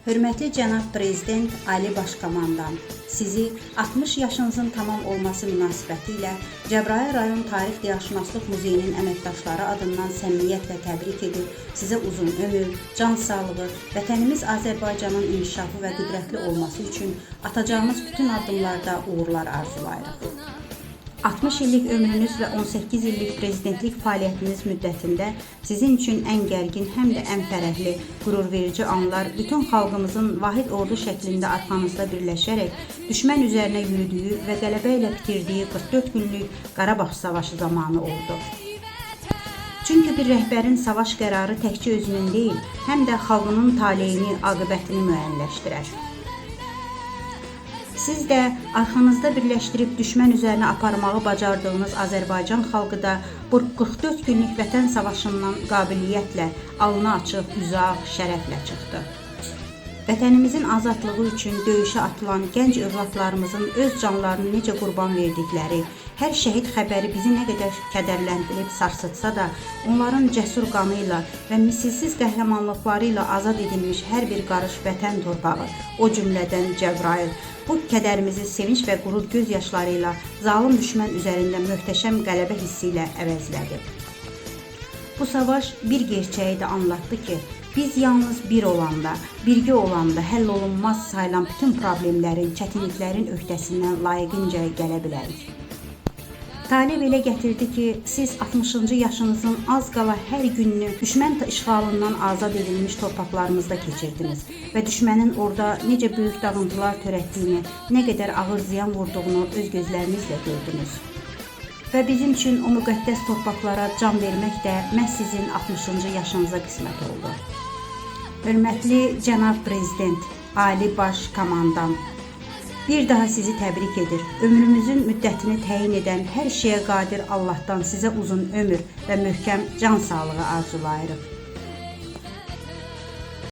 Hörmətli cənab prezident Ali Başkomandan, sizi 60 yaşınızın tamam olması münasibətilə Cəbrayıl rayon Tarix-Diyarşünaslıq Muzeyinin əməkdaşları adından səmimiyyətlə təbrik edir. Sizə uzun ömür, can sağlığı, vətənimiz Azərbaycanın inkişafı və qüdrətli olması üçün atacağımız bütün addımlarda uğurlar arzulayırıq. 60 illik ömrünüz və 18 illik prezidentlik fəaliyyətiniz müddətində sizin üçün ən gərgin, həm də ən fərəhli, qürurverici anlar bütün xalqımızın vahid ordu şəklində arxanızda birləşərək düşmən üzərinə yürüdüyü və qələbə ilə bitirdiyi 44 günlük Qarabağ savaşı zamanı oldu. Çünki bir rəhbərin savaş qərarı təkcə özünün deyil, həm də xalqının taleyini, aqibətini müəyyənləşdirər. Siz də arxanızda birləşdirib düşmən üzərinə aparmağı bacardığınız Azərbaycan xalqı da bu 44 günlük vətən savaşından qabiliyyətlə, alnı açıq, üzaq, şərəflə çıxdı. Vətənimizin azadlığı üçün döyüşə atılan gənc övladlarımızın öz canlarını necə qurban verdikləri, hər şəhid xəbəri bizi nə qədər kədərləndirib sarsıtsa da, onların cəsur qanı ilə və misilsiz qəhrəmanlıqları ilə azad edilmiş hər bir qarış vətən torpağı, o cümlədən Cəbrayıl, bu kədərimizi sevinç və qürur göz yaşları ilə zalım düşmən üzərində möhtəşəm qələbə hissi ilə əvəzlədi. Bu savaş bir gerçeği de anlattı ki, biz yalnız bir olanda, birgə olanda həll olunmaz sayılan bütün problemlərin, çətinliklərin öhdəsindən layiqincə gələ bilərik. Talib elə gətirdi ki, siz 60-cı yaşınızın az qala hər gününü düşmən işğalından azad edilmiş torpaqlarımızda keçirdiniz və düşmənin orada necə böyük dağıntılar törətdiyini, nə qədər ağır ziyan vurduğunu öz gözlərinizlə gördünüz. Və bizim üçün o müqəddəs torpaqlara can vermək də məhz sizin 60-cı yaşınıza qismət oldu. Hörmətli cənab prezident, Ali Baş Komandan, bir daha sizi təbrik edir. Ömrümüzün müddətini təyin edən hər şeyə qadir Allahdan sizə uzun ömür və möhkəm can sağlığı arzulayırıq.